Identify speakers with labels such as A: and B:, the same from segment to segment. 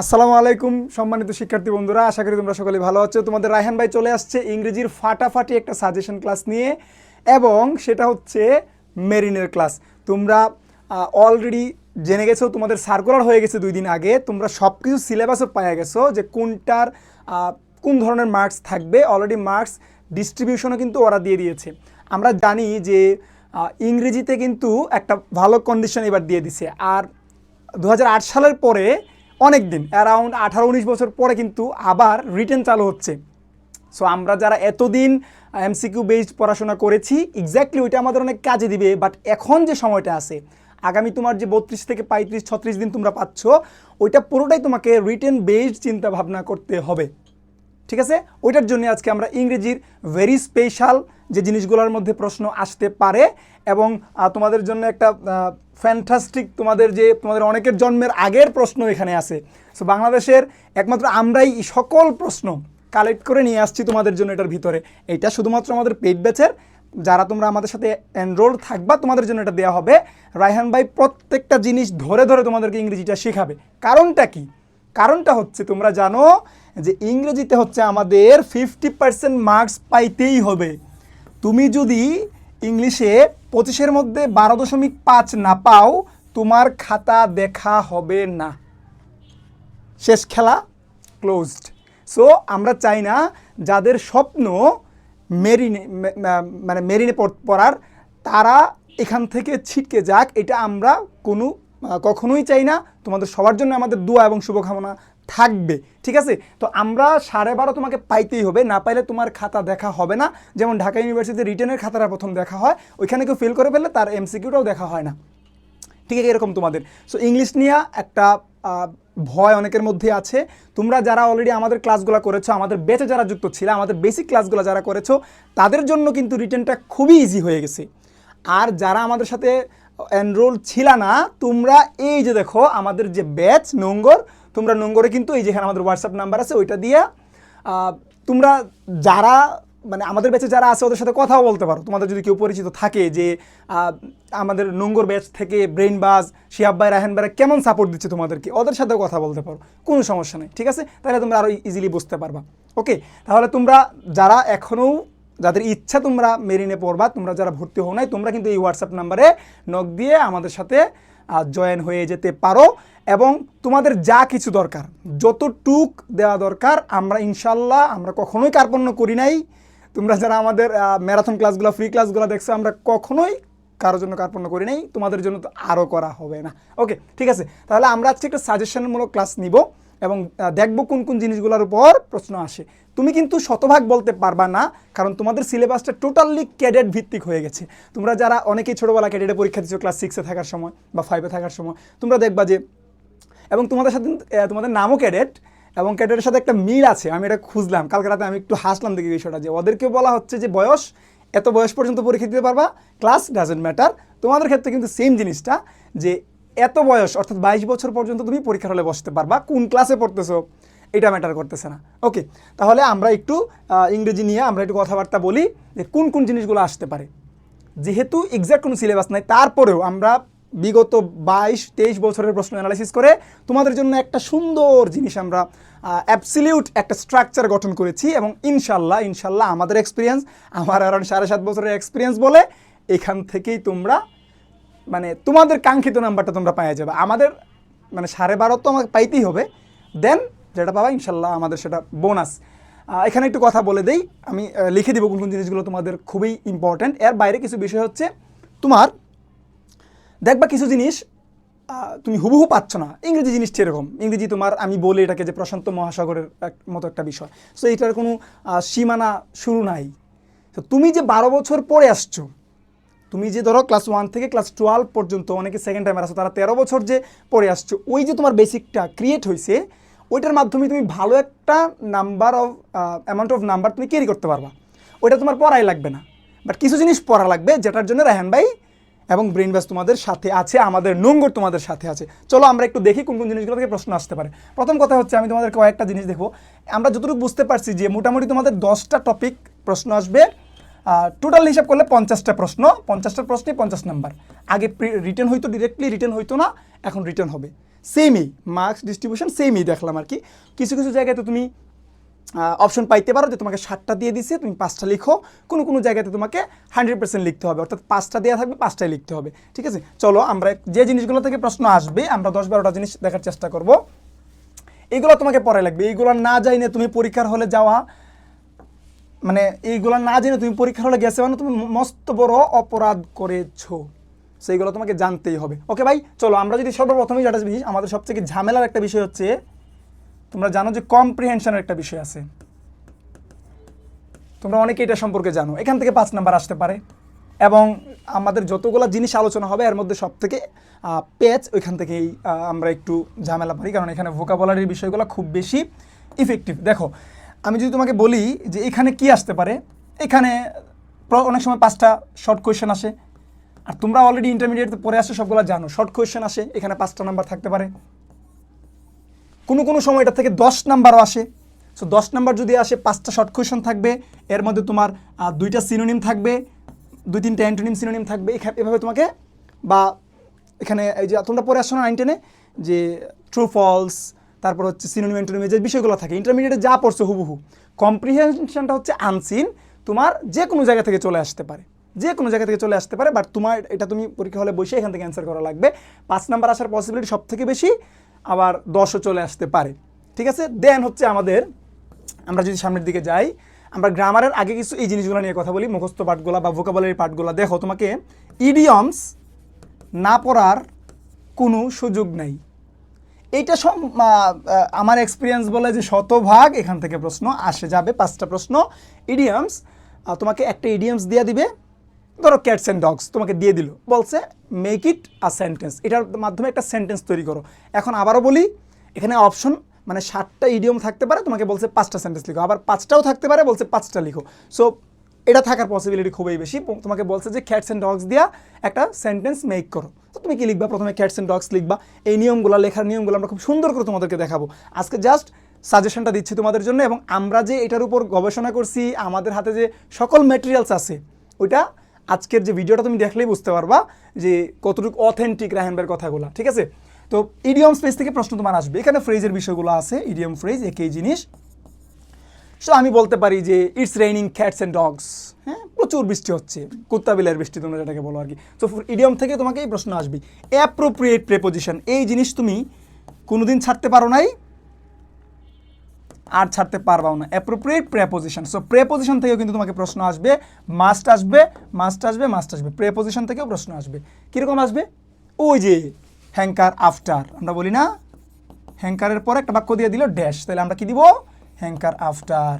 A: আসসালামু আলাইকুম, সম্মানিত শিক্ষার্থী বন্ধুরা, আশা করি তোমরা সকলে ভালো আছো। তোমাদের রায়হান ভাই চলে আসছে ইংরেজির ফাটাফাটি একটা সাজেশন ক্লাস নিয়ে, এবং সেটা হচ্ছে মেরিনের ক্লাস তোমরা অলরেডি জেনে গেছো, তোমাদের সার্কুলার হয়ে গেছে দুই দিন আগে, তোমরা সব কিছু সিলেবাসও পাইয়া গেছো যে কোনটার কোন ধরনের মার্কস থাকবে। অলরেডি মার্কস ডিস্ট্রিবিউশনও কিন্তু ওরা দিয়ে দিয়েছে। আমরা জানি যে ইংরেজিতে কিন্তু একটা ভালো কন্ডিশন এবার দিয়ে দিছে। আর দু হাজার আট সালের পরে অনেক দিন অ্যারাউন্ড আঠারো, উনিশ বছর পরে কিন্তু আবার রিটার্ন চালু হচ্ছে। সো আমরা যারা এতদিন এমসিকিউ বেসড পড়াশোনা করেছি এক্স্যাক্টলি ওইটা আমাদের অনেক কাজে দিবে বাট এখন যে সময়টা আছে, আগামী তোমার যে বত্রিশ থেকে পঁয়ত্রিশ, ছত্রিশ দিন তোমরা পাচ্ছ, ওইটা পুরোটাই তোমাকে রিটেন বেসড চিন্তা ভাবনা করতে হবে। ঠিক আছে? ওইটার জন্য আজকে আমরা ইংরেজির ভেরি স্পেশাল যে জিনিসগুলোর মধ্যে প্রশ্ন আসতে পারে এবং তোমাদের জন্য একটা ফ্যান্টাস্টিক তোমাদের যে, তোমাদের অনেকের জন্মের আগের প্রশ্ন এখানে আছে। সো বাংলাদেশের একমাত্র আমরাই সকল প্রশ্ন কালেক্ট করে নিয়ে আসছি তোমাদের জন্য এটার ভিতরে। এইটা শুধুমাত্র আমাদের পেট ব্যাচের। যারা তোমরা আমাদের সাথে এনরোল থাকবা, তোমাদের জন্য এটা দেওয়া হবে। রায়হান ভাই প্রত্যেকটা জিনিস ধরে ধরে তোমাদেরকে ইংরেজিটা শেখাবে। কারণটা কি? কারণটা হচ্ছে তোমরা জানো যে ইংরেজিতে হচ্ছে আমাদের ফিফটি পার্সেন্ট মার্কস পাইতেই হবে। তুমি যদি ইংলিশে পঁচিশের মধ্যে বারো দশমিক পাঁচ না পাও, তোমার খাতা দেখা হবে না। শেষ খেলা ক্লোজড সো আমরা চাই না যাদের স্বপ্ন মেরিনে মানে মেরিনে পড়ার, তারা এখান থেকে ছিটকে যাক। এটা আমরা কোনো কখনোই চাই না। তোমাদের সবার জন্য আমাদের দোয়া এবং শুভকামনা। থাকবে, ঠিক আছে? তো আমরা সাড়ে বারো তোমাকে পাইতেই হবে, না পাইলে তোমার খাতা দেখা হবে না। যেমন ঢাকা ইউনিভার্সিটিতে রিটেনের খাতাটা প্রথম দেখা হয়, ওইখানে কেউ ফেল করে ফেললে তার এমসিকিউটাও দেখা হয় না। ঠিক আছে, এরকম তোমাদের। সো ইংলিশ নিয়ে একটা ভয় অনেকের মধ্যে আছে। তোমরা যারা অলরেডি আমাদের ক্লাসগুলো করেছ, আমাদের বেঁচে যারা যুক্ত ছিল, আমাদের বেসিক ক্লাসগুলো যারা করেছ, তাদের জন্য কিন্তু রিটেনটা খুবই ইজি হয়ে গেছে। আর যারা আমাদের সাথে এনরোল ছিল না, তোমরা এই যে দেখো, আমাদের যে ব্যাচ নোঙ্গর তোমরা নোংরে কিন্তু এই যেখানে আমাদের হোয়াটসঅ্যাপ নাম্বার আছে, ওইটা দিয়ে তোমরা যারা মানে আমাদের ব্যাচে যারা আছে, ওদের সাথে কথাও বলতে পারো। তোমাদের যদি কেউ পরিচিত থাকে যে আমাদের নোঙ্গর ব্যাচ থেকে ব্রেইন বাজ শিহাব ভাই রাহেন কেমন সাপোর্ট দিচ্ছে তোমাদেরকে, ওদের সাথেও কথা বলতে পারো। কোনো সমস্যা নেই, ঠিক আছে? তাহলে তোমরা আরও ইজিলি বুঝতে পারবা। ওকে তাহলে তোমরা যারা এখনও, যাদের ইচ্ছা তোমরা মেরিনে পড়বা, তোমরা যারা ভর্তি হও নাই, তোমরা কিন্তু এই হোয়াটসঅ্যাপ নাম্বারে নক দিয়ে আমাদের সাথে জয়েন হয়ে যেতে পারো। এবং তোমাদের যা কিছু দরকার, যতটুক দেওয়া দরকার, আমরা ইনশাল্লাহ, আমরা কখনোই কার্পণ্য করি নাই। তোমরা যারা আমাদের ম্যারাথন ক্লাসগুলো ফ্রি ক্লাসগুলো দেখছ, আমরা কখনোই কারোর জন্য কার্পণ্য করি নাই, তোমাদের জন্য তো আরও করা হবে না। ওকে ঠিক আছে, তাহলে আমরা আজকে একটা সাজেশনমূলক ক্লাস নিব এবং দেখব কোন কোন জিনিসগুলোর উপর প্রশ্ন আসে। তুমি কিন্তু শতভাগ বলতে পারবা না, কারণ তোমাদের সিলেবাসটা টোটালি ক্যাডেট ভিত্তিক হয়ে গেছে। তোমরা যারা অনেকেই ছোটোবেলা ক্যাডেটে পরীক্ষা দিচ্ছ ক্লাস সিক্সে থাকার সময় বা ফাইভে থাকার সময়, তোমরা দেখবা যে এবং তোমাদের সাথে তোমাদের নামও ক্যাডেট এবং ক্যাডেটের সাথে একটা মিল আছে, আমি এটা খুঁজলাম। কালকে রাতে আমি একটু হাসলাম দেখি বিষয়টা যে ওদেরকেও বলা হচ্ছে যে বয়স, এত বয়স পর্যন্ত পরীক্ষা দিতে পারবা ক্লাস ডাজেন্ট ম্যাটার তোমাদের ক্ষেত্রে কিন্তু সেম জিনিসটা যে এত বয়স, অর্থাৎ বাইশ বছর পর্যন্ত তুমি পরীক্ষার হলে বসতে পারবা, কোন ক্লাসে পড়তেছো, এটা ম্যাটার করতেছে না। ওকে তাহলে আমরা একটু ইংরেজি নিয়ে আমরা একটু কথাবার্তা বলি যে কোন কোন জিনিসগুলো আসতে পারে। যেহেতু এক্সাক্ট কোনো সিলেবাস নাই, তারপরেও আমরা বিগত বাইশ, তেইশ বছরের প্রশ্ন অ্যানালাইসিস করে তোমাদের জন্য একটা সুন্দর জিনিস আমরা অ্যাবসিলিউট একটা স্ট্রাকচার গঠন করেছি এবং ইনশাল্লাহ ইনশাল্লাহ আমাদের এক্সপিরিয়েন্স আমার অ্যারাউন্ড সাড়ে সাত বছরের এক্সপিরিয়েন্স বলে এখান থেকেই তোমরা মানে তোমাদের কাঙ্ক্ষিত নাম্বারটা তোমরা পাওয়া যাবে। আমাদের মানে সাড়ে বারো তো আমাকে পাইতেই হবে। দেন যেটা পাবা, ইনশাল্লাহ আমাদের সেটা বোনাস এখানে একটু কথা বলে দেই। আমি লিখে দিব কোন কোন জিনিসগুলো তোমাদের খুবই ইম্পর্ট্যান্ট এর বাইরে কিছু বিষয় হচ্ছে তোমার দেখবা কিছু জিনিস তুমি হুবহু পাচ্ছ না। ইংরেজি জিনিসটা এরকম। ইংরেজি তোমার আমি বলি এটাকে যে প্রশান্ত মহাসাগরের এক- মতো একটা বিষয়। সো এটার কোনো সীমানা শুরু নাই। তো তুমি যে বারো বছর পরে আসছো, তুমি যে ধরো ক্লাস ওয়ান থেকে ক্লাস টুয়েলভ পর্যন্ত, অনেকে সেকেন্ড টাইমের আসো তারা তেরো বছর যে পড়ে আসছো, ওই যে তোমার বেসিকটা ক্রিয়েট হয়েছে ওইটার মাধ্যমে তুমি ভালো একটা number of amount of number তুমি ক্যারি করতে পারবা। ওইটা তোমার পড়াই লাগবে না। বাট কিছু জিনিস পড়া লাগবে, যেটার জন্য রাহান ভাই এবং ব্রেন ব্যাস তোমাদের সাথে আছে, আমাদের নোঙ্গর তোমাদের সাথে আছে। চলো আমরা একটু দেখি কোন কোন জিনিসগুলো থেকে প্রশ্ন আসতে পারে। প্রথম কথা হচ্ছে, আমি তোমাদের কয়েকটা জিনিস দেখব। আমরা যতটুকু বুঝতে পারছি যে মোটামুটি তোমাদের দশটা টপিক প্রশ্ন আসবে। টোটাল হিসাব করলে পঞ্চাশটা প্রশ্ন, পঞ্চাশটা প্রশ্নে পঞ্চাশ নাম্বার আগে রিটার্ন হইতো ডিরেক্টলি রিটার্ন হইতো না, এখন রিটার্ন হবে। সেমই মার্কস ডিস্ট্রিবিউশন সেমই দেখলাম আর কি। কিছু কিছু জায়গায় তো তুমি অপশন পাইতে পারো যে তোমাকে সাতটা দিয়ে দিছে, তুমি পাঁচটা লিখো। কোনো কোনো জায়গাতে তোমাকে হান্ড্রেড পার্সেন্ট লিখতে হবে, অর্থাৎ পাঁচটা দেওয়া থাকবে, পাঁচটাই লিখতে হবে, ঠিক আছে? চলো, আমরা যে জিনিসগুলো থেকে প্রশ্ন আসবে, আমরা দশ বারোটা জিনিস দেখার চেষ্টা করব। এইগুলো তোমাকে পরে লাগবে। এইগুলো না যাই না তুমি পরীক্ষার হলে যাওয়া মানে এইগুলো না জেনে তুমি পরীক্ষার হলে গেছে মানে তুমি মস্ত বড় অপরাধ করেছ। সেইগুলো তোমাকে জানতেই হবে। ওকে ভাই, চলো, আমরা যদি সর্বপ্রথমেই যেটা বুঝি আমাদের সবথেকে ঝামেলার একটা বিষয় হচ্ছে তোমরা জানো যে কম্প্রিহেনশনের একটা বিষয় আছে। তোমরা অনেকে এটা সম্পর্কে জানো। এখান থেকে পাঁচ নাম্বার আসতে পারে। এবং আমাদের যতগুলো জিনিস আলোচনা হবে, এর মধ্যে সব থেকে পেজ ওইখান থেকেই আমরা একটু ঝামেলা পারি কারণ এখানে ভোকাবলারির বিষয়গুলো খুব বেশি ইফেক্টিভ দেখো, আমি যদি তোমাকে বলি যে এখানে কি আসতে পারে, এখানে অনেক সময় পাঁচটা শর্ট কোয়েশ্চেন আসে। আর তোমরা অলরেডি ইন্টারমিডিয়েটে পরে আসছো সবগুলো জানো। শর্ট কোয়েশ্চেন আসে, এখানে পাঁচটা নাম্বার থাকতে পারে। কোনো কোনো সময় এটা থেকে দশ নাম্বারও আসে। সো দশ নাম্বার যদি আসে, পাঁচটা শর্ট কোয়েশন থাকবে, এর মধ্যে তোমার দুইটা সিনোনিম থাকবে, দুই তিনটা অ্যান্টোনিম সিনোনিম থাকবে এভাবে তোমাকে, বা এখানে এই যে তোমরা পরে আসছো না নাইন টেনে যে ট্রু ফলস তারপর হচ্ছে সিনোনিম অ্যান্টোনিম যে বিষয়গুলো থাকে ইন্টারমিডিয়েটে যা পড়ছো হুবহু কম্প্রিহেনশনটা হচ্ছে আনসিন তোমার যে কোনো জায়গা থেকে চলে আসতে পারে। যে কোনো জায়গা থেকে চলে আসতে পারে বাট তোমার, এটা তুমি পরীক্ষা হলে বসে এখান থেকে অ্যান্সার করা লাগবে। পাঁচ নাম্বার আসার পসিবিলিটি সব থেকে বেশি আবার দশও চলে আসতে পারে। ঠিক আছে? দেন হচ্ছে আমাদের, আমরা যদি সামনের দিকে যাই, আমরা গ্রামারের আগে কিছু এই জিনিসগুলো নিয়ে কথা বলি, মুখস্থ পাঠগুলো বা ভোকাবলারি পাঠগুলো। দেখো, তোমাকে ইডিয়মস না পড়ার কোনো সুযোগ নেই। এইটা সব আমার এক্সপিরিয়েন্স বলে যে শতভাগ এখান থেকে প্রশ্ন আসে, যাবে পাঁচটা প্রশ্ন। ইডিয়ামস তোমাকে একটা ইডিয়ামস দিয়ে দিবে। ধরো ক্যাটস অ্যান্ড ডগস তোমাকে দিয়ে দিল। বলছে মেক ইট আ সেন্টেন্স এটার মাধ্যমে একটা সেন্টেন্স তৈরি করো। এখন আবারও বলি, এখানে অপশন মানে সাতটা ইডিয়ম থাকতে পারে, তোমাকে বলছে পাঁচটা সেন্টেন্স লিখো। আবার পাঁচটাও থাকতে পারে, বলছে পাঁচটা লিখো। সো এটা থাকার পসিবিলিটি খুবই বেশি। তোমাকে বলছে যে ক্যাটস অ্যান্ড ডগস দিয়া একটা সেন্টেন্স মেক করো। তো তুমি কি লিখবা? প্রথমে ক্যাটস অ্যান্ড ডগস লিখবা। এই নিয়মগুলো, লেখার নিয়মগুলো আমরা খুব সুন্দর করে তোমাদেরকে দেখাবো। আজকে জাস্ট সাজেশনটা দিচ্ছি তোমাদের জন্য এবং আমরা যে এটার উপর গবেষণা করছি, আমাদের হাতে যে সকল ম্যাটেরিয়ালস আছে, ওইটা আজকের যে ভিডিওটা তুমি দেখলেই বুঝতে পারবা যে কতটুকু অথেন্টিক রাহেনবের কথাগুলো, ঠিক আছে? তো ইডিয়ম স্পেস থেকে প্রশ্ন তোমার আসবে। এখানে ফ্রেজের বিষয়গুলো আছে ইডিয়ম ফ্রেজ একই জিনিস। সো আমি বলতে পারি যে it's raining cats and dogs হ্যাঁ? প্রচুর বৃষ্টি হচ্ছে, কুত্তা বিলের বৃষ্টি তোমরা যেটাকে বলো আর কি। তো ইডিয়ম থেকে তোমাকে এই প্রশ্ন আসবে অ্যাপ্রোপ্রিয়েট প্রেপোজিশন এই জিনিস তুমি কোনোদিন ছাড়তে পারো নাই। আর ছাড়তে পারবাও না। অ্যাপ্রোপ্রিয়েট প্রেপোজিশন সো প্রেপোজিশন থেকেও কিন্তু তোমাকে প্রশ্ন আসবে মাস্ট আসবে মাস্ট আসবে মাস্ট আসবে। প্রেপোজিশন থেকেও প্রশ্ন আসবে। কীরকম আসবে? ওই যে হ্যাঙ্কার আফটার আমরা বলি না হ্যাঙ্কারের পরে একটা বাক্য দিয়ে দিল ড্যাশ তাহলে আমরা কি দিব? হ্যাঙ্কার আফটার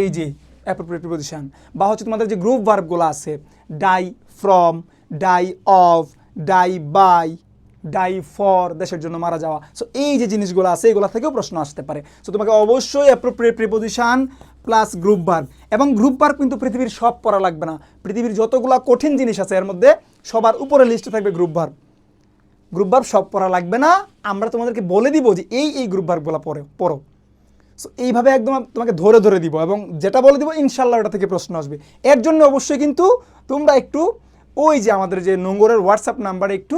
A: এই যে অ্যাপ্রোপ্রিয়েট প্রিপোজিশন বা হচ্ছে তোমাদের যে গ্রুপ ভার্বগুলো আছে die from die of die by die for দেশের জন্য মারা যাওয়া। সো এই যে জিনিসগুলো আছে, এগুলো থেকেও প্রশ্ন আসতে পারে। সো তোমাকে অবশ্যই appropriate preposition plus group verb এবং গ্রুপ ভার্ব কিন্তু পৃথিবীর সব পড়া লাগবে না। পৃথিবীর যতগুলো কঠিন জিনিস আছে, এর মধ্যে সবার উপরে লিস্টে থাকবে গ্রুপ ভার্ব গ্রুপ ভার্ব সব পড়া লাগবে না। আমরা তোমাদেরকে বলে দিব যে, এই এই গ্রুপ ভার্বগুলো পড়ে, পড়ো। সো এইভাবে একদম তোমাকে ধরে ধরে দিব এবং যেটা বলে দিব ইনশাল্লাহ ওটা থেকে প্রশ্ন আসবে। এর জন্য অবশ্যই কিন্তু তোমরা একটু ওই যে আমাদের যে নোংরের হোয়াটসঅ্যাপ নাম্বারে একটু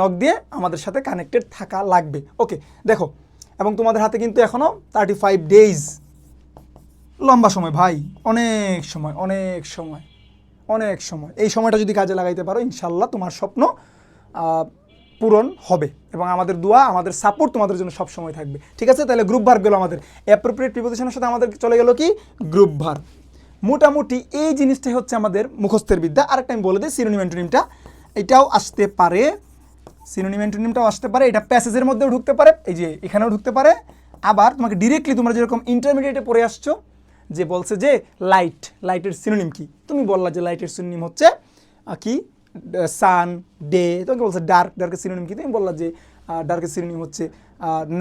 A: নক দিয়ে আমাদের সাথে কানেক্টেড থাকা লাগবে। ওকে দেখো, এবং তোমাদের হাতে কিন্তু এখনও থার্টি ফাইভ ডেইজ লম্বা সময় ভাই, অনেক সময় অনেক সময় অনেক সময়। এই সময়টা যদি কাজে লাগাইতে পারো ইনশাল্লাহ তোমার স্বপ্ন পূরণ হবে। এবং আমাদের দোয়া, আমাদের সাপোর্ট তোমাদের জন্য সব সময় থাকবে। ঠিক আছে? তাহলে গ্রুপ ভার্ব গেলো আমাদের। অ্যাপ্রোপ্রিয়েট প্রিপোজিশনের সাথে আমাদের চলে গেলো কি? গ্রুপ ভার্ব মোটামুটি এই জিনিসটাই হচ্ছে আমাদের মুখস্থের বিদ্যা। আরেকটা আমি বলে দিই অ্যান্টোনিমটা এটাও আসতে পারে সিনোনিম অ্যান্টোনিমটাও আসতে পারে, এটা প্যাসেজের মধ্যেও ঢুকতে পারে, এই যে এখানেও ঢুকতে পারে। আবার তোমাকে ডিরেক্টলি তোমরা যেরকম ইন্টারমিডিয়েটে পড়ে আসছো, যে বলছে যে লাইট লাইটের সিনোনিম কি? তুমি বললা যে লাইটের সিনোনিম হচ্ছে কি? সান ডে তোমাকে বলছে ডার্ক ডার্কের সিনোনিম কি? তুমি বললা যে ডার্কের সিনোনিম হচ্ছে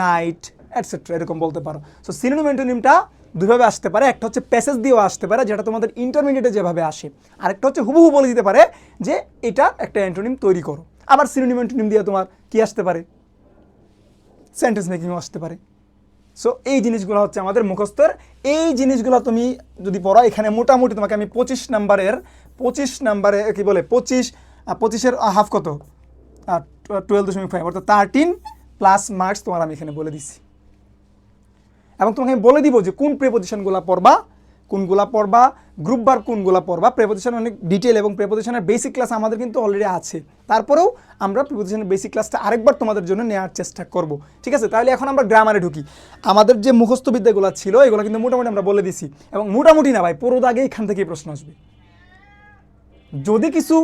A: নাইট অ্যাটসেট্রা এরকম বলতে পারো। সো সিনোনিম অ্যান্টোনিমটা দুইভাবে আসতে পারে, একটা হচ্ছে প্যাসেজ দিয়েও আসতে পারে, যেটা তোমাদের ইন্টারমিডিয়েটে যেভাবে আসে। আরেকটা হচ্ছে হুবহু বলে দিতে পারে যে এটা একটা অ্যান্টোনিম তৈরি করো। আবার সিনোনিম অ্যান্টোনিম দিয়ে তোমার কি আসতে পারে? সেন্টেন্স মেকিংও আসতে পারে। সো এই জিনিসগুলো হচ্ছে আমাদের মুখস্থের। এই জিনিসগুলো তুমি যদি পড়ো, এখানে মোটামুটি তোমাকে আমি পঁচিশ নাম্বারের, পঁচিশ নাম্বারে, কি বলে, পঁচিশ পঁচিশের হাফ কত? টুয়েলভ দশমিক ফাইভ অর্থাৎ থার্টিন প্লাস মার্কস তোমার আমি এখানে বলে দিছি এবং তোমাকে আমি বলে দিব যে কোন প্রেপোজিশনগুলো পড়বা কোনগুলা পড়বা গ্রুপ বার কোনগুলা পড়বা প্রেপোজিশন অনেক ডিটেল এবং প্রেপোজিশনের বেসিক ক্লাস আমাদের কিন্তু অলরেডি আছে। তারপরেও আমরা প্রেপোজিশনের বেসিক ক্লাসটা আরেকবার তোমাদের জন্য নেওয়ার চেষ্টা করব। ঠিক আছে? তাহলে এখন আমরা গ্রামারে ঢুকি। আমাদের যে মুখস্থ বিদ্যাগুলো ছিল, এগুলো কিন্তু মোটামুটি আমরা বলে দিছি। এবং মোটামুটি না ভাই পুরো দাগে এখান থেকেই প্রশ্ন আসবে। যদি কিছু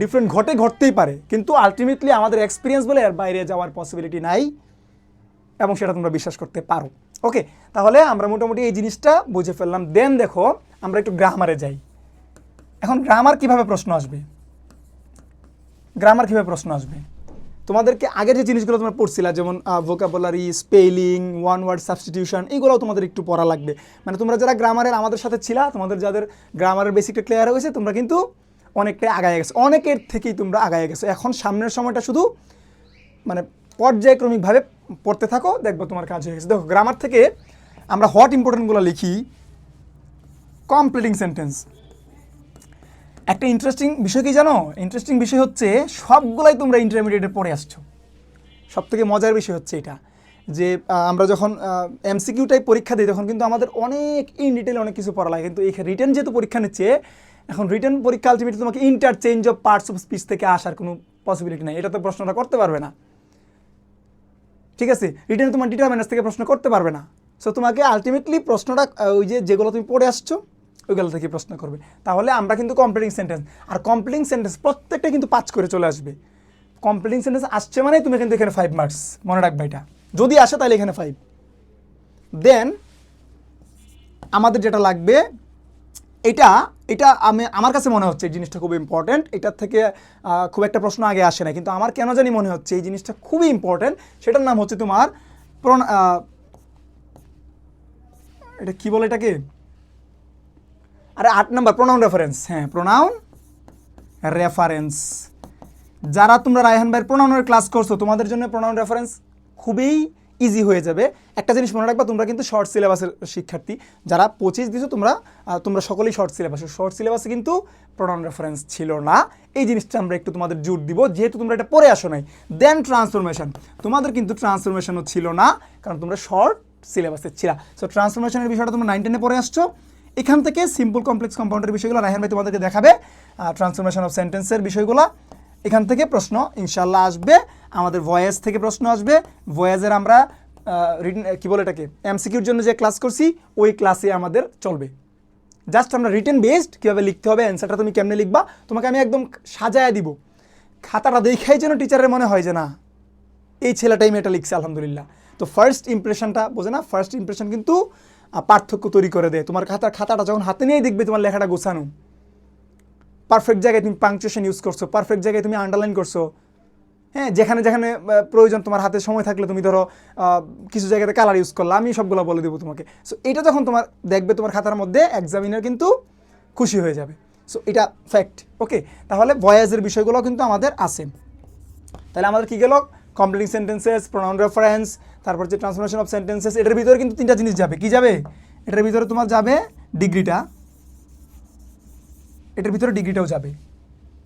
A: ডিফারেন্ট ঘটে, ঘটতেই পারে, কিন্তু আলটিমেটলি আমাদের এক্সপিরিয়েন্স বলে এর বাইরে যাওয়ার পসিবিলিটি নাই, এবং সেটা তোমরা বিশ্বাস করতে পারো। ওকে, তাহলে আমরা মোটামুটি এই জিনিসটা বুঝে ফেললাম। দেন দেখো, আমরা একটু গ্রামারে যাই। এখন গ্রামার কীভাবে প্রশ্ন আসবে? গ্রামার কীভাবে প্রশ্ন আসবে? তোমাদেরকে আগের যে জিনিসগুলো তোমরা পড়ছিলা, যেমন vocabulary spelling one word substitution এগুলোও তোমাদের একটু পড়া লাগবে। মানে তোমরা যারা গ্রামারের আমাদের সাথে ছিলা, তোমাদের যাদের গ্রামারের বেসিকটা ক্লিয়ার হয়েছে, তোমরা কিন্তু অনেকটাই আগায় গেছো। অনেকের থেকেই তোমরা আগায় গেছো। এখন সামনের সময়টা শুধু মানে পর্যায়ক্রমিকভাবে পড়তে থাকো, দেখব তোমার কাজ হয়ে গেছে। দেখো গ্রামার থেকে আমরা হট ইম্পর্টেন্টগুলো লিখি। কমপ্লিটিং সেন্টেন্স একটা ইন্টারেস্টিং বিষয় কি জানো? ইন্টারেস্টিং বিষয় হচ্ছে সবগুলাই তোমরা ইন্টারমিডিয়েটে পড়ে আসছো। সব থেকে মজার বিষয় হচ্ছে এটা, যে আমরা যখন এমসিকিউ টাইপ পরীক্ষা দিই, তখন কিন্তু আমাদের অনেক ইন ডিটেল অনেক কিছু পড়া লাগে। কিন্তু এই রিটার্ন যেহেতু পরীক্ষা নিচ্ছে, এখন রিটার্ন পরীক্ষা আলটিমেটলি তোমাকে interchange of parts of speech থেকে আসার কোনো পসিবিলিটি নাই। এটা তো প্রশ্নটা করতে পারবে না। ঠিক আছে? রিটেনে তোমার ডিটারমিনার্স থেকে প্রশ্ন করতে পারবে না। সো তোমাকে আলটিমেটলি প্রশ্নটা ওই যে যেগুলো তুমি পড়ে আসছো, ওইগুলো থেকে প্রশ্ন করবে। তাহলে আমরা কিন্তু কমপ্লিটিং সেন্টেন্স আর কমপ্লিটিং সেন্টেন্স প্রত্যেকটা কিন্তু পাঁচ করে চলে আসবে। কমপ্লিটিং সেন্টেন্স আসছে মানে তুমি কিন্তু এখানে ফাইভ মার্কস মনে রাখবে এটা। যদি আসে তাহলে এখানে ফাইভ দেন আমাদের যেটা লাগবে এটা এটা আমি, আমার কাছে মনে হচ্ছে এই জিনিসটা খুব ইম্পর্ট্যান্ট এটার থেকে খুব একটা প্রশ্ন আগে আসে না কিন্তু আমার কেন জানি মনে হচ্ছে এই জিনিসটা খুবই ইম্পর্ট্যান্ট সেটার নাম হচ্ছে তোমার এটা কি বলে এটাকে? আরে আট নাম্বার প্রোনাউন রেফারেন্স হ্যাঁ প্রোনাউন রেফারেন্স যারা তোমরা রায়হান ভাইয়ের প্রোনাউনের ক্লাস করছ, তোমাদের জন্য প্রোনাউন রেফারেন্স খুবই ইজি হয়ে যাবে। একটা জিনিস মনে রাখবা, তোমরা কিন্তু শর্ট সিলেবাসের শিক্ষার্থী। যারা পঁচিশ দিছো, তোমরা তোমরা সকলেই শর্ট সিলেবাসে শর্ট সিলেবাসে কিন্তু প্রোনাউন রেফারেন্স ছিল না। এই জিনিসটা আমরা একটু তোমাদের জোর দিব। যেহেতু তোমরা এটা পরে আসো নাই দেন ট্রান্সফরমেশন তোমাদের কিন্তু ট্রান্সফরমেশনও ছিল না, কারণ তোমরা শর্ট সিলেবাসে ছিলা। সো ট্রান্সফরমেশনের বিষয়টা তোমরা নাইন টেনে পড়ে আসছো। এখান থেকে সিম্পল কমপ্লেক্স কম্পাউন্ডের বিষয়গুলো রায়হান ভাই তোমাদেরকে দেখাবে। ট্রান্সফরমেশন অফ সেন্টেন্সের বিষয়গুলো। এখান থেকে প্রশ্ন ইনশাল্লাহ আসবে। আমাদের ভয়েস থেকে প্রশ্ন আসবে। ভয়েসের আমরা কী বলে এটাকে এমসিকিউর জন্য যে ক্লাস করছি, ওই ক্লাসে আমাদের চলবে। জাস্ট আমরা রিটেন বেসড কীভাবে লিখতে হবে অ্যান্সারটা তুমি কেমনে লিখবা, তোমাকে আমি একদম সাজায় দিব। খাতাটা দেখাই যেন টিচারের মনে হয় যে, না, এই ছেলেটাই মেয়েটা লিখছে, আলহামদুলিল্লাহ। তো ফার্স্ট ইমপ্রেশনটা বোঝে না ফার্স্ট ইমপ্রেশন কিন্তু পার্থক্য তৈরি করে দেয়। তোমার খাতার, খাতাটা যখন হাতে নিয়েই দেখবে, তোমার লেখাটা গোছানো। পারফেক্ট জায়গায় তুমি পাংচুয়েশন ইউজ করছ পারফেক্ট জায়গায় তুমি আন্ডারলাইন করছ। হ্যাঁ যেখানে যেখানে প্রয়োজন তোমার হাতে সময় থাকলে তুমি ধরো কিছু জায়গাতে কালার ইউজ করলে, আমি সবগুলো বলে দেবো তোমাকে। সো এটা যখন তোমার দেখবে তোমার খাতার মধ্যে এক্সামিনার কিন্তু খুশি হয়ে যাবে। সো এটা ফ্যাক্ট ওকে তাহলে ভয়েসের বিষয়গুলো কিন্তু আমাদের আছে। তাহলে আমাদের কী গেল? কমপ্লিটিং সেন্টেন্সেস প্রোনাউন রেফারেন্স তারপর যে ট্রান্সফরমেশন অফ সেন্টেন্সেস এটার ভিতরে কিন্তু তিনটা জিনিস যাবে। কি যাবে? এটার ভিতরে তোমার যাবে ডিগ্রিটা। এটার ভিতরে ডিগ্রিটাও যাবে।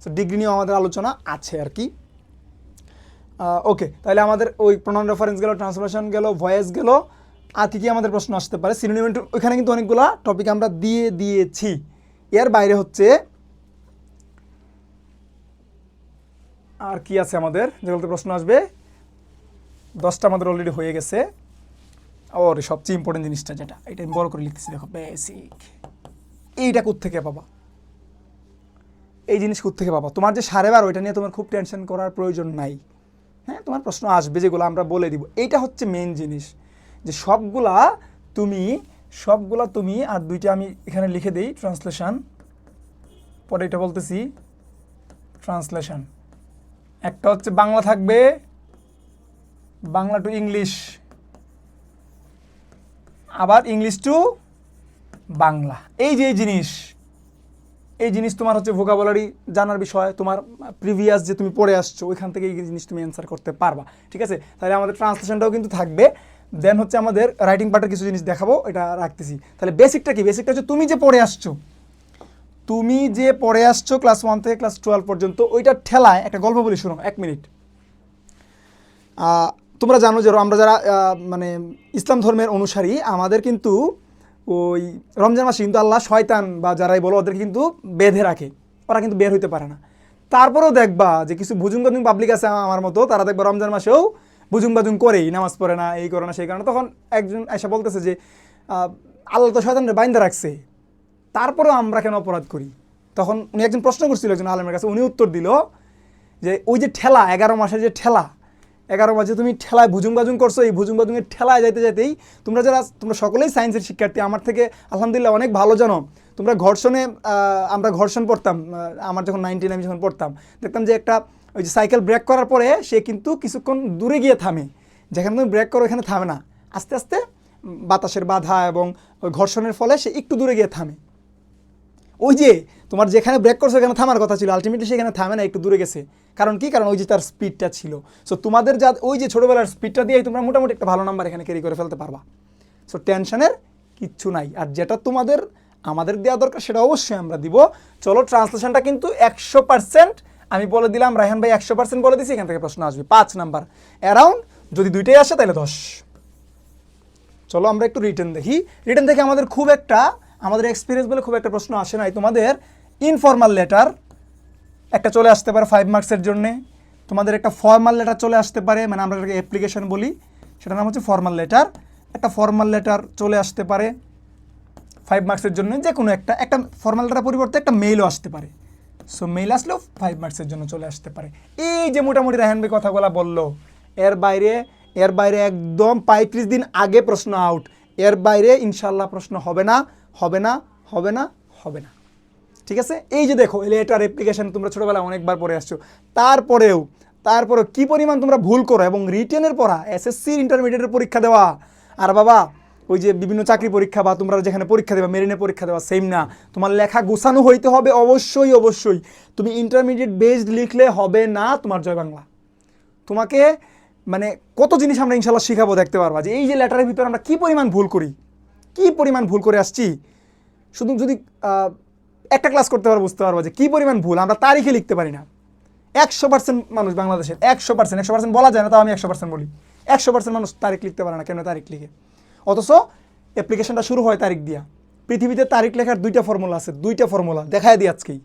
A: সো ডিগ্রি নিয়েও আমাদের আলোচনা আছে আর কি। ওকে তাহলে আমাদের ওই প্রোনাউন রেফারেন্স গেল ট্রান্সফরমেশন গেল ভয়েস গেল আর কি আমাদের প্রশ্ন আসতে পারে? সিনোনিমেন্ট ওইখানে কিন্তু অনেকগুলা টপিক আমরা দিয়ে দিয়েছি। এর বাইরে হচ্ছে আর কি আছে আমাদের? যেগুলোতে প্রশ্ন আসবে। দশটা আমাদের অলরেডি হয়ে গেছে। ওর সবচেয়ে ইম্পর্টেন্ট জিনিসটা যেটা, এটা আমি বড় করে লিখতেছি, দেখো বেসিক এইটা থেকে পাবা? এই জিনিস থেকে পাবা? তোমার যে সাড়ে বারো ওইটা নিয়ে তোমার খুব টেনশন করার প্রয়োজন নাই। হ্যাঁ তোমার প্রশ্ন আসবে যেগুলো আমরা বলে দিব। এইটা হচ্ছে মেন জিনিস যে সবগুলা তুমি সবগুলা তুমি, আর দুইটা আমি এখানে লিখে দিই ট্রান্সলেশন পরে এটা বলতেছি ট্রান্সলেশন একটা হচ্ছে বাংলা থাকবে, বাংলা টু ইংলিশ আবার ইংলিশ টু বাংলা। এই যে জিনিস এই জিনিস তোমার হচ্ছে ভোকাবুলারি জানার বিষয়, তোমার প্রিভিয়াস যে তুমি পড়ে আসছো, ওইখান থেকে এই জিনিস তুমি অ্যান্সার করতে পারবা, ঠিক আছে? তাহলে আমাদের ট্রান্সলেশনটাও কিন্তু থাকবে। দেন হচ্ছে আমাদের রাইটিং পার্টের কিছু জিনিস দেখাবো, এটা রাখতেছি। তাহলে বেসিকটা কি? বেসিকটা হচ্ছে তুমি যে পড়ে আসছো, তুমি যে পড়ে আসছো ক্লাস ওয়ান থেকে ক্লাস টুয়েলভ পর্যন্ত, ওইটা ঠেলায় একটা গল্প বলি, শোনো, এক মিনিট। তোমরা জানো যে আমরা যারা মানে ইসলাম ধর্মের অনুসারী, আমাদের কিন্তু ওই রমজান মাসে কিন্তু আল্লাহ শয়তান বা যারাই বলো ওদেরকে কিন্তু বেঁধে রাখে। ওরা কিন্তু বের হইতে পারে না। তারপরেও দেখবা যে কিছু ভুজুং বাজুং পাবলিক আছে আমার মতো, তারা দেখবা রমজান মাসেও বুজুং বাজুং করেই, নামাজ পড়ে না, এই করে না, সেই কারণে তখন একজন এসে বলতেছে যে আল্লাহ তো শয়তানরে বাইন্দা রাখছে। তারপরেও আমরা কেন অপরাধ করি? তখন উনি একজন প্রশ্ন করছিল একজন আলমের কাছে, উনি উত্তর দিল যে, ওই যে ঠেলা, এগারো মাসের যে ঠেলা এগারো মাসে তুমি ঠেলায় ভুজুং বাজুং করছ, এই ভুজুং বাজুংয়ের ঠেলায় যাইতে যাইতেই তোমরা যারা, তোমরা সকলেই সায়েন্সের শিক্ষার্থী, আমার থেকে আলহামদুলিল্লাহ অনেক ভালো জানো। তোমরা ঘর্ষণে আমরা ঘর্ষণ পড়তাম আমার যখন নাইনটিন আমি যখন পড়তাম, দেখতাম যে একটা ওই যে সাইকেল ব্রেক করার পরে সে কিন্তু কিছুক্ষণ দূরে গিয়ে থামে। যেখানে তুমি ব্রেক করো এখানে থামে না। আস্তে আস্তে বাতাসের বাধা এবং ঘর্ষণের ফলে সে একটু দূরে গিয়ে থামে। ওই যে তোমার যেখানে ব্রেক করছ সেখানে থামার কথা ছিল। আলটিমেটলি সেখানে থামে না, একটু দূরে গেছে। কারণ কি? কারণ ওই যে তার স্পিডটা ছিল। সো তোমাদের যা, ওই যে ছোটোবেলার স্পিডটা দিয়েই তোমরা মোটামুটি একটা ভালো নাম্বার এখানে ক্যারি করে ফেলতে পারবা। সো টেনশনের কিচ্ছু নাই। আর যেটা তোমাদের, আমাদের দেওয়া দরকার, সেটা অবশ্যই আমরা দিব। চলো ট্রান্সলেশনটা কিন্তু একশো পার্সেন্ট আমি বলে দিলাম। রায়হান ভাই একশো পার্সেন্ট বলে দিছি, এখান থেকে প্রশ্ন আসবে। পাঁচ নাম্বার অ্যারাউন্ড যদি দুইটাই আসে, তাহলে দশ। চলো, আমরা একটু রিটার্ন দেখি। রিটার্ন দেখে আমাদের খুব একটা, আমাদের এক্সপিরিয়েন্স বলে খুব একটা প্রশ্ন আসে নাই। তোমাদের ইনফর্মাল লেটার একটা চলে আসতে পারে ফাইভ মার্কসের জন্যে। তোমাদের একটা ফর্মাল লেটার চলে আসতে পারে মানে আমরা এটাকে অ্যাপ্লিকেশন বলি। সেটার নাম হচ্ছে ফর্মাল লেটার একটা ফর্মাল লেটার চলে আসতে পারে ফাইভ মার্কসের জন্য যে কোনো একটা। একটা ফর্মাল লেটার পরিবর্তে একটা মেইলও আসতে পারে। সো মেইল আসলেও ফাইভ মার্কসের জন্য চলে আসতে পারে। এই যে মোটামুটি রাহান ভাই কথাগুলো বলল, এর বাইরে এর বাইরে একদম পঁয়ত্রিশ দিন আগে প্রশ্ন আউট এর বাইরে ইনশাল্লাহ প্রশ্ন হবে না হবে না হবে না হবে না। ঠিক আছে? এই যে দেখো লেটার অ্যাপ্লিকেশন তোমরা ছোটোবেলায় অনেকবার পড়ে আসছো। তারপরেও তারপরেও কি পরিমাণ তোমরা ভুল করো এবং রিটেনের পড়া এসএসসির ইন্টারমিডিয়েটের পরীক্ষা দেওয়া? আর বাবা, ওই যে বিভিন্ন চাকরি পরীক্ষা বা তোমরা যেখানে পরীক্ষা দেবা মেরিনের পরীক্ষা দেওয়া সেম না। তোমার লেখা গোছানো হইতে হবে অবশ্যই অবশ্যই। তুমি ইন্টারমিডিয়েট বেসড লিখলে হবে না তোমার জয় বাংলা। তোমাকে মানে কত জিনিস আমরা ইনশাল্লাহ শিখাবো দেখতে পারবা যে এই যে লেটারের ভিতরে আমরা কী পরিমাণ ভুল করি? কি পরিমাণ ভুল করে আসছি? শুধু যদি একটা ক্লাস করতে পারো বুঝতে পারব যে কি পরিমাণ ভুল, আমরা তারিখে লিখতে পারি না। একশো পার্সেন্ট মানুষ বাংলাদেশের, একশো পার্সেন্ট একশো পার্সেন্ট বলা যায় না, তাও আমি একশো পার্সেন্ট বলি। একশো পার্সেন্ট মানুষ তারিখ লিখতে পারে না, কেন তারিখ লিখে? অথচ অ্যাপ্লিকেশনটা শুরু হয় তারিখ দিয়া। পৃথিবীতে তারিখ লেখার দুইটা ফর্মুলা আছে, দুইটা ফর্মুলা দেখায় দিই আজকেই।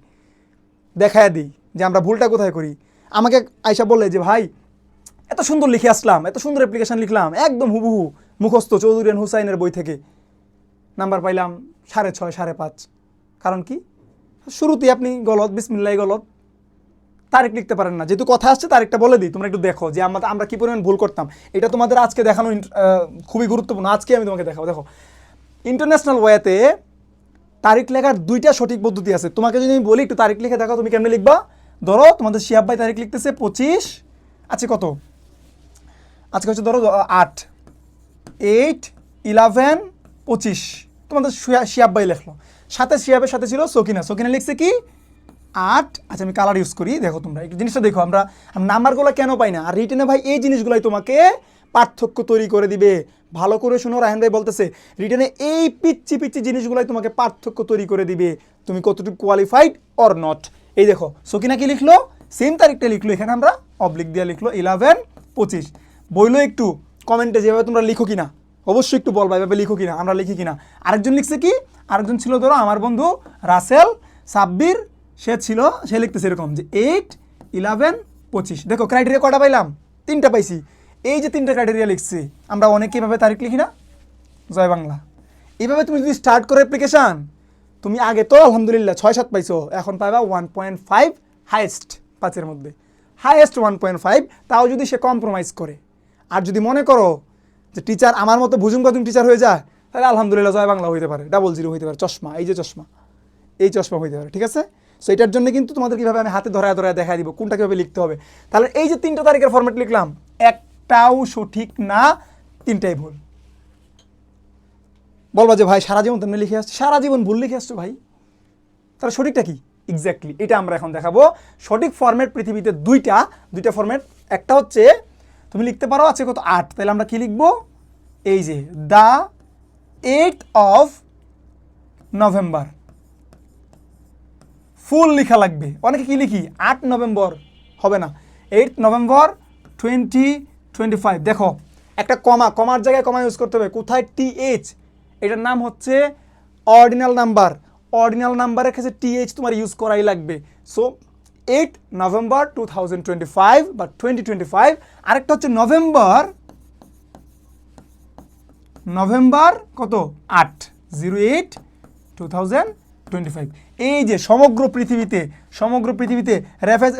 A: দেখায় দিই যে আমরা ভুলটা কোথায় করি। আমাকে আয়সা বললে যে, ভাই, এত সুন্দর লিখে আসলাম, এত সুন্দর অ্যাপ্লিকেশন লিখলাম, একদম হুবহু মুখস্থ চৌধুরী হুসাইনের বই থেকে। নাম্বার পাইলাম সাড়ে ছয়, সাড়ে পাঁচ। কারণ কি? শুরুতেই আপনি গলত বিসমিল্লাই গলত, তারিখ লিখতে পারেন না। যেহেতু কথা আসছে, তারিখটা বলে দিই, তোমরা একটু দেখো যে আমরা আমরা কী পরিমাণ ভুল করতাম। এটা তোমাদের আজকে দেখানো খুবই গুরুত্বপূর্ণ। আজকে আমি তোমাকে দেখাবো। দেখো ইন্টারন্যাশনাল ওয়েতে তারিখ লেখার দুইটা সঠিক পদ্ধতি আছে। তোমাকে যদি আমি বলি, একটু তারিখ লিখে দেখো তুমি কেমনে লিখবা? ধরো, তোমাদের শিয়াব ভাই তারিখ লিখতেছে পঁচিশ আছে কত? আজকে হচ্ছে ধরো আট এইট ইলেভেন পঁচিশ। তোমাদের শিয়া- শিয়াব ভাই লেখলো। সাথে শিয়াবের সাথে ছিল সকিনা। সকিনা লিখছে কি? আট। আচ্ছা আমি কালার ইউজ করি। দেখো তোমরা একটু জিনিসটা দেখো, আমরা নাম্বারগুলো কেন পাই না? আর রিটেনে ভাই, এই জিনিসগুলোই তোমাকে পার্থক্য তৈরি করে দিবে। ভালো করে শোনো, রায়হান ভাই বলতেছে রিটেনে এই পিচ্ছি পিচ্ছি জিনিসগুলোই তোমাকে পার্থক্য তৈরি করে দিবে, তুমি কতটুকু কোয়ালিফাইড অর নট এই দেখো, সকিনা কি লিখলো? সেম তারিখটা লিখলো, এখানে আমরা অবলিক দিয়ে লিখলো ইলেভেন পঁচিশ। বইলো একটু কমেন্টে যেভাবে তোমরা লিখো কিনা। অবশ্যই একটু বলবা এভাবে লিখো কিনা, আমরা লিখি কিনা। আরেকজন লিখছে কি? আরেকজন ছিল ধরো আমার বন্ধু রাসেল, সাব্বির, সে ছিল, সে লিখতেছে এরকম যে এইট ইলেভেন পঁচিশ। দেখো ক্রাইটেরিয়া কটা পাইলাম? তিনটা পাইছি। এই যে তিনটা ক্রাইটেরিয়া লিখছি, আমরা অনেকে এভাবে তারিখ লিখি না? জয় বাংলা। এইভাবে তুমি যদি স্টার্ট করো অ্যাপ্লিকেশান তুমি আগে তো আলহামদুলিল্লাহ ছয়, সাত পাইছো, এখন পাইবা ওয়ান পয়েন্ট ফাইভ হাইয়েস্ট পাঁচের মধ্যে। হাইয়েস্ট ওয়ান পয়েন্ট ফাইভ তাও যদি সে কম্প্রোমাইজ করে। আর যদি মনে করো যে টিচার আমার মতো বুঝুম কতুম টিচার হয়ে যায়, তাহলে আলহামদুলিল্লাহ জয় বাংলা হইতে পারে ডাবল জিরো হইতে পারে, চশমা, এই যে চশমা, এই চশমা হইতে পারে, ঠিক আছে? সো এটার জন্য কিন্তু তোমাদের কীভাবে আমি হাতে ধরায় ধরায় দেখা দিব, কোনটা কীভাবে লিখতে হবে? তাহলে এই যে তিনটা তারিখের ফর্মেট লিখলাম, একটাও সঠিক না, তিনটাই ভুল। বলবা যে ভাই, সারা জীবন তুমি লিখে আসছো, সারা জীবন ভুল লিখে আসছো ভাই। তাহলে সঠিকটা কি? এক্স্যাক্টলি এটা আমরা এখন দেখাবো। সঠিক ফরম্যাট পৃথিবীতে দুইটা দুইটা ফরম্যাট একটা হচ্ছে তুমি লিখতে পারো আছে কত? আট। তাহলে আমরা কি লিখব? এই যে the eight of November full লেখা লাগবে। অনেকে কি লিখি? আট নভেম্বর, হবে না। Eight November twenty twenty five দেখো, একটা কমা, কমার জায়গায় কমা ইউজ করতে হবে। কোথায়? টি এইচ এটার নাম হচ্ছে অর্ডিনাল নাম্বার অর্ডিনাল নাম্বারের কাছে টি এইচ তোমার ইউজ করাই লাগবে। So eight November two thousand twenty five বা টোয়েন্টি টোয়েন্টি ফাইভ আরেকটা হচ্ছে নভেম্বর নভেম্বর কত? আট zero eight two thousand twenty five এই যে সমগ্র পৃথিবীতে সমগ্র পৃথিবীতে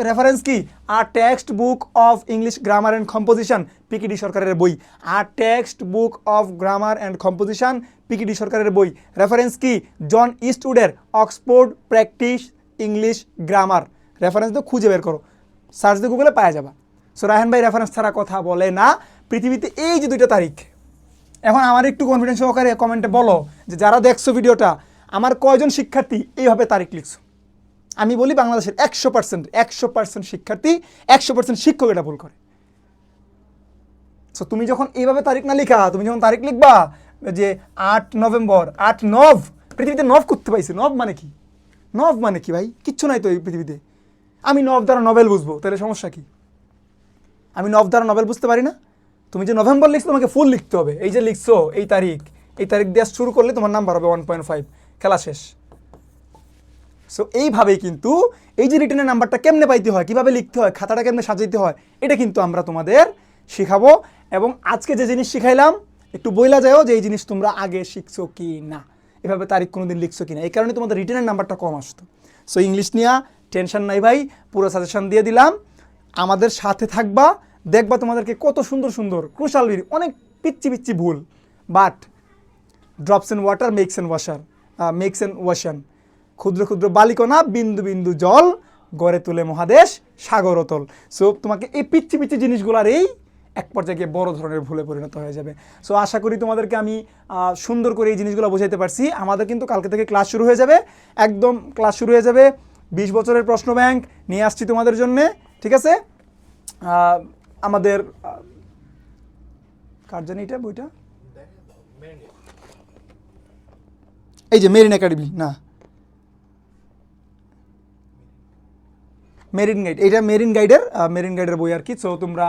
A: রেফারেন্স কি? আর text book of English grammar and composition পিকিডি সরকারের বই। আর text book of grammar and composition পিকিডি সরকারের বই। রেফারেন্স কি? John ইস্টউডের Oxford practice English grammar reference তো খুঁজে বের করো। সার্চ দিয়ে গুগলে পাওয়া যাবা। সো রায়হান ভাই রেফারেন্স ছাড়া কথা বলে না। পৃথিবীতে এই যে দুইটা তারিখ। এখন আমার একটু কনফিডেন্স সহকারে কমেন্টে বলো যে যারা দেখছ ভিডিওটা, আমার কয়জন শিক্ষার্থী এইভাবে তারিখ লিখছো? আমি বলি বাংলাদেশের একশো পার্সেন্ট একশো পার্সেন্ট শিক্ষার্থী, একশো পার্সেন্ট শিক্ষক এটা ভুল করে। সো তুমি যখন এইভাবে তারিখ না লিখা, তুমি যখন তারিখ লিখবা যে আট নভেম্বর, আট নভ, পৃথিবীতে নভ করতে পাইছি। নভ মানে কি? নভ মানে কি ভাই? কিচ্ছু নাই তো এই পৃথিবীতে। আমি নভ দ্বারা নভেল বুঝব, তাহলে সমস্যা কি? আমি নভ দ্বারা নভেল বুঝতে পারি না? তুমি যে নভেম্বর লিখছো, তোমাকে ফুল লিখতে হবে। এই যে লিখছো, এই তারিখ এই তারিখ দিয়ে শুরু করলে তোমার নাম্বার হবে ওয়ান পয়েন্ট ফাইভ খেলা শেষ। সো এইভাবেই কিন্তু এই যে রিটার্নের নাম্বারটা কেমনে পাইতে হয়, কীভাবে লিখতে হয়, খাতাটা কেমনে সাজাইতে হয়, এটা কিন্তু আমরা তোমাদের শেখাবো। এবং আজকে যে জিনিস শিখাইলাম, একটু বইলা যাও যে এই জিনিস তোমরা আগে শিখছো কি না এভাবে তারিখ কোনোদিন লিখছো কি না এই কারণে তোমাদের রিটার্নের নাম্বারটা কম আসতো। সো ইংলিশ নিয়ে টেনশন নাই ভাই, পুরো সাজেশন দিয়ে দিলাম। আমাদের সাথে থাকবা, দেখবা তোমাদেরকে কত সুন্দর সুন্দর ক্রুশাল অনেক পিচ্ছি পিচ্ছি ভুল but drops and water makes and washer makes and washes ক্ষুদ্র ক্ষুদ্র বালিকণা, বিন্দু বিন্দু জল, গড়ে তুলে মহাদেশ, সাগর অতল সো তোমাকে এই পিচ্ছি পিচ্ছি জিনিসগুলার এই এক পর্যায়ে গিয়ে বড় ধরনের ভুলে পরিণত হয়ে যাবে। সো আশা করি তোমাদেরকে আমি সুন্দর করে এই জিনিসগুলো বোঝাইতে পারছি। আমাদের কিন্তু কালকে থেকে ক্লাস শুরু হয়ে যাবে। একদম ক্লাস শুরু হয়ে যাবে। বিশ বছরের প্রশ্ন ব্যাংক নিয়ে আসছি তোমাদের জন্যে, ঠিক আছে? আমাদের কার জানি এটা, বইটা? এই যে মেরিন একাডেমি না। মেরিন গাইড এটা মেরিন গাইডের মেরিন গাইডের বই আর কি। সো তোমরা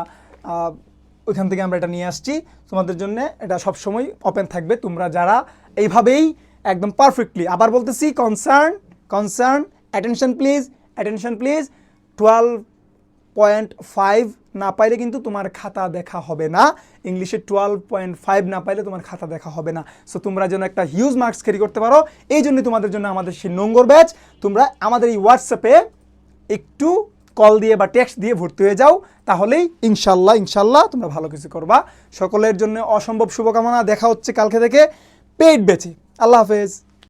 A: ওইখান থেকে আমরা এটা নিয়ে আসছি। তোমাদের জন্য এটা সবসময় ওপেন থাকবে। তোমরা যারা এইভাবেই একদম পারফেক্টলি আবার বলতেছি concern concern attention please attention please twelve point five না পাইলে কিন্তু তোমার খাতা দেখা হবে না। ইংলিশে টুয়েলভ পয়েন্ট ফাইভ না পাইলে তোমার খাতা দেখা হবে না। সো তোমরা যেন একটা হিউজ মার্কস ক্যারি করতে পারো। এই জন্য তোমাদের জন্য আমাদের সেই নোংর ব্যাচ তোমরা আমাদের এই হোয়াটসঅ্যাপে একটু কল দিয়ে বা টেক্সট দিয়ে ভর্তি হয়ে যাও। তাহলেই ইনশাল্লাহ ইনশাল্লাহ তোমরা ভালো কিছু করবা। সকলের জন্য অসম্ভব শুভকামনা। দেখা হচ্ছে কালকে থেকে। পেট বেচে আল্লাহ হাফেজ।